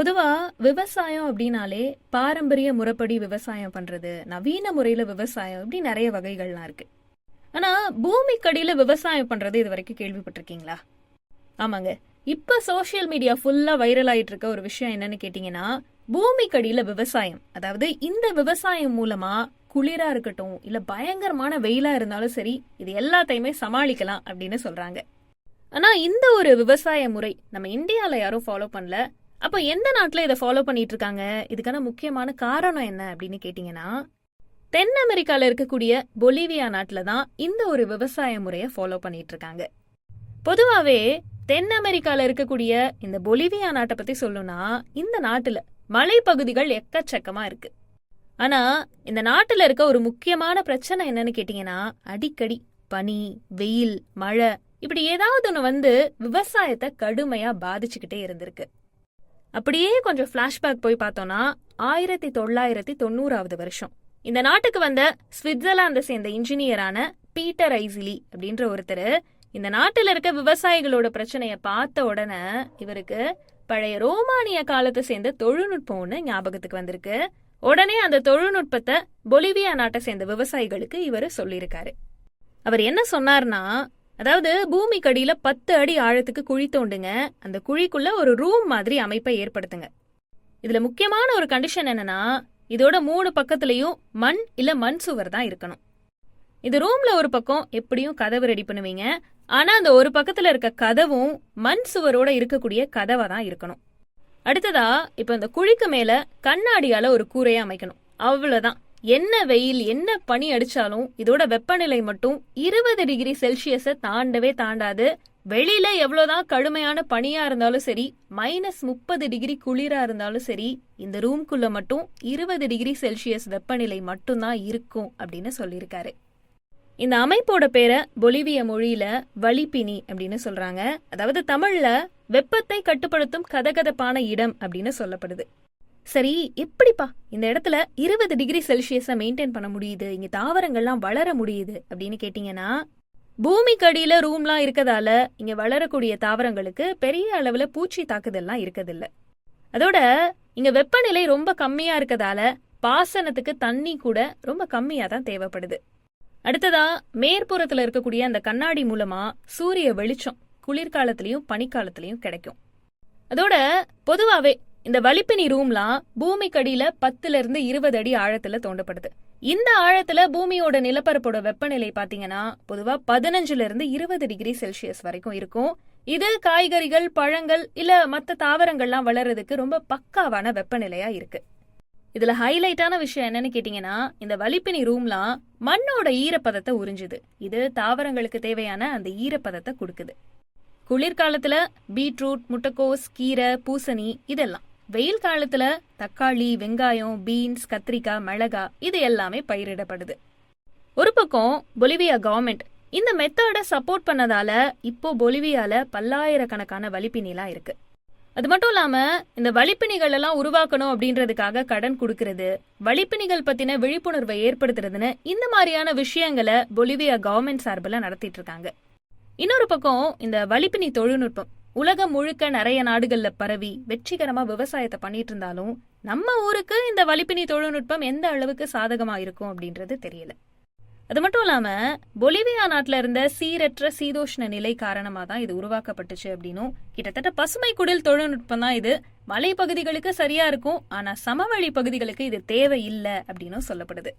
பொதுவாக விவசாயம் அப்படின்னாலே பாரம்பரிய முறைப்படி விவசாயம் பண்ணுறது நவீன முறையில் விவசாயம் இப்படி நிறைய வகைகள்லாம் இருக்கு. ஆனால் பூமிக்கடியில் விவசாயம் பண்ணுறது இது வரைக்கும் கேள்விப்பட்டிருக்கீங்களா? ஆமாங்க. இப்போ சோஷியல் மீடியா ஃபுல்லாக வைரல் ஆகிட்டு இருக்க ஒரு விஷயம் என்னன்னு கேட்டிங்கன்னா பூமிக்கடியில் விவசாயம். அதாவது இந்த விவசாயம் மூலமாக குளிராக இருக்கட்டும் இல்லை பயங்கரமான வெயிலாக இருந்தாலும் சரி இது எல்லாத்தையுமே சமாளிக்கலாம் அப்படின்னு சொல்கிறாங்க ஆனால் இந்த ஒரு விவசாய முறை நம்ம இந்தியாவில் யாரும் ஃபாலோ பண்ணல. அப்ப எந்த நாட்டுல இதை ஃபாலோ பண்ணிட்டு இருக்காங்க இதுக்கான முக்கியமான காரணம் என்ன அப்படின்னு கேட்டீங்கன்னா தென் அமெரிக்கால இருக்கக்கூடிய பொலிவியா நாட்டுல தான் இந்த ஒரு விவசாய முறையை ஃபாலோ பண்ணிட்டு இருக்காங்க பொதுவாவே தென் அமெரிக்கால இருக்கக்கூடிய இந்த பொலிவியா நாட்டை பத்தி சொல்லணும்னா இந்த நாட்டுல மலைப்பகுதிகள் எக்கச்சக்கமா இருக்கு. ஆனா இந்த நாட்டுல இருக்க ஒரு முக்கியமான பிரச்சனை என்னன்னு கேட்டீங்கன்னா அடிக்கடி பனி வெயில் மழை இப்படி ஏதாவது ஒன்று வந்து விவசாயத்தை கடுமையா பாதிச்சுக்கிட்டே இருந்திருக்கு. அப்படியே கொஞ்சம் ஃப்ளாஷ்பேக் போய் பார்த்தோம்னா ஆயிரத்தி தொள்ளாயிரத்தி தொண்ணூறாவது வருஷம். இந்த நாட்டுக்கு வந்த சுவிட்சர்லாந்தை சேர்ந்த இன்ஜினியரான பீட்டர் ஐசிலி அப்படின்ற ஒருத்தர் இந்த நாட்டில் இருக்க விவசாயிகளோட பிரச்சனைய பார்த்த உடனே இவருக்கு பழைய ரோமானிய காலத்தை சேர்ந்த தொழில்நுட்பம் ஒன்று ஞாபகத்துக்கு வந்திருக்கு. உடனே அந்த தொழில்நுட்பத்தை பொலிவியா நாட்டை சேர்ந்த விவசாயிகளுக்கு இவர் சொல்லியிருக்காரு. அவர் என்ன சொன்னார்னா அதாவது பூமிக்கடியில பத்து அடி ஆழத்துக்கு குழி தோண்டுங்க. அந்த குழிக்குள்ள ஒரு ரூம் மாதிரி அமைப்பை ஏற்படுத்துங்க. இதுல முக்கியமான ஒரு கண்டிஷன் என்னன்னா இதோட மூணு பக்கத்துலயும் மண் இல்ல மண் சுவர் தான் இருக்கணும். இது ரூம்ல ஒரு பக்கம் எப்படியும் கதவு ரெடி பண்ணுவீங்க. ஆனா அந்த ஒரு பக்கத்துல இருக்க கதவும் மண் சுவரோட இருக்கக்கூடிய கதவா தான் இருக்கணும். அடுத்ததா இப்ப இந்த குழிக்கு மேல கண்ணாடியால ஒரு கூரையை அமைக்கணும். அவ்வளவுதான். என்ன வெயில் என்ன பனி அடிச்சாலும் இதோட வெப்பநிலை மட்டும் இருபது டிகிரி செல்சியஸை தாண்டவே தாண்டாது. வெளியில எவ்வளவுதான் கடுமையான பனியா இருந்தாலும் சரி மைனஸ் முப்பது டிகிரி குளிரா இருந்தாலும் சரி இந்த ரூம்குள்ள மட்டும் இருபது டிகிரி செல்சியஸ் வெப்பநிலை மட்டும்தான் இருக்கும் அப்படின்னு சொல்லியிருக்காரு. இந்த அமைப்போட பேரை பொலிவிய மொழியில வலிப்பினி அப்படின்னு சொல்றாங்க. அதாவது தமிழ்ல வெப்பத்தை கட்டுப்படுத்தும் கதகதப்பான இடம் அப்படின்னு சொல்லப்படுது. சரி எப்படிப்பா இந்த இடத்துல இருபது டிகிரி செல்சியஸை மெயின்டைன் பண்ண முடியுது? இங்க தாவரங்கள்லாம் வளர முடியுது அப்படின்னு கேட்டீங்கன்னா பூமிக்கு அடியில ரூம்லாம் இருக்கதால இங்க வளரக்கூடிய தாவரங்களுக்கு பெரிய அளவுல பூச்சி தாக்குதல்லாம் இருக்கதில்ல. அதோட இங்க வெப்பநிலை ரொம்ப கம்மியா இருக்கதால பாசனத்துக்கு தண்ணி கூட ரொம்ப கம்மியா தான் தேவைப்படுது. அடுத்ததா மேற்புறத்துல இருக்கக்கூடிய அந்த கண்ணாடி மூலமா சூரிய வெளிச்சம் குளிர்காலத்திலயும் பனிக்காலத்திலயும் கிடைக்கும். அதோட பொதுவாவே இந்த வலிப்பினி ரூம்லாம் பூமிக்கடியில பத்துல இருந்து இருபது அடி ஆழத்துல தோண்டப்படுது. இந்த ஆழத்துல பூமியோட நிலப்பரப்போட வெப்பநிலை பாத்தீங்கன்னா பொதுவா பதினஞ்சுல இருந்து இருபது டிகிரி செல்சியஸ் வரைக்கும் இருக்கும். இது காய்கறிகள் பழங்கள் இல்ல மத்த தாவரங்கள்லாம் வளர்றதுக்கு ரொம்ப பக்காவான வெப்பநிலையா இருக்கு. இதுல ஹைலைட்டான விஷயம் என்னன்னு கேட்டீங்கன்னா இந்த வலிப்பினி ரூம்லாம் மண்ணோட ஈரப்பதத்தை உறிஞ்சுது. இது தாவரங்களுக்கு தேவையான அந்த ஈரப்பதத்தை கொடுக்குது. குளிர்காலத்துல பீட்ரூட் முட்டைக்கோஸ் கீரை பூசணி இதெல்லாம். வெயில் காலத்துல தக்காளி வெங்காயம் பீன்ஸ் கத்திரிக்காய் மிளகா இது எல்லாமே பயிரிடப்படுது. ஒரு பக்கம் பொலிவியா கவர்மெண்ட் இந்த மெத்தடை சப்போர்ட் பண்ணதால இப்போ பொலிவியால பல்லாயிரக்கணக்கான வலிப்பினிலாம் இருக்கு. அது மட்டும் இல்லாம இந்த வலிப்பினிகள் எல்லாம் உருவாக்கணும் அப்படின்றதுக்காக கடன் கொடுக்கறது வலிப்பினிகள் பத்தின விழிப்புணர்வை ஏற்படுத்துறதுன்னு இந்த மாதிரியான விஷயங்களை பொலிவியா கவர்மெண்ட் சார்பில் நடத்திட்டு இருக்காங்க. இன்னொரு பக்கம் இந்த வலிப்பினி தொழில்நுட்பம். உலகம் முழுக்க நிறைய நாடுகள்ல பரவி வெற்றிகரமா விவசாயத்தை பண்ணிட்டு இருந்தாலும் நம்ம ஊருக்கு இந்த வலிப்பினி தொழில்நுட்பம் எந்த அளவுக்கு சாதகமா இருக்கும் அப்படின்றது தெரியல. அது மட்டும் இல்லாம பொலிவியா நாட்டில இருந்த சீரற்ற சீதோஷ்ண நிலை காரணமா தான் இது உருவாக்கப்பட்டுச்சு அப்படின்னும் கிட்டத்தட்ட பசுமை குடில் தொழில்நுட்பம் தான் இது. மலை பகுதிகளுக்கு சரியா இருக்கும் ஆனா சமவெளி பகுதிகளுக்கு இது தேவை இல்லை அப்படின்னும் சொல்லப்படுது.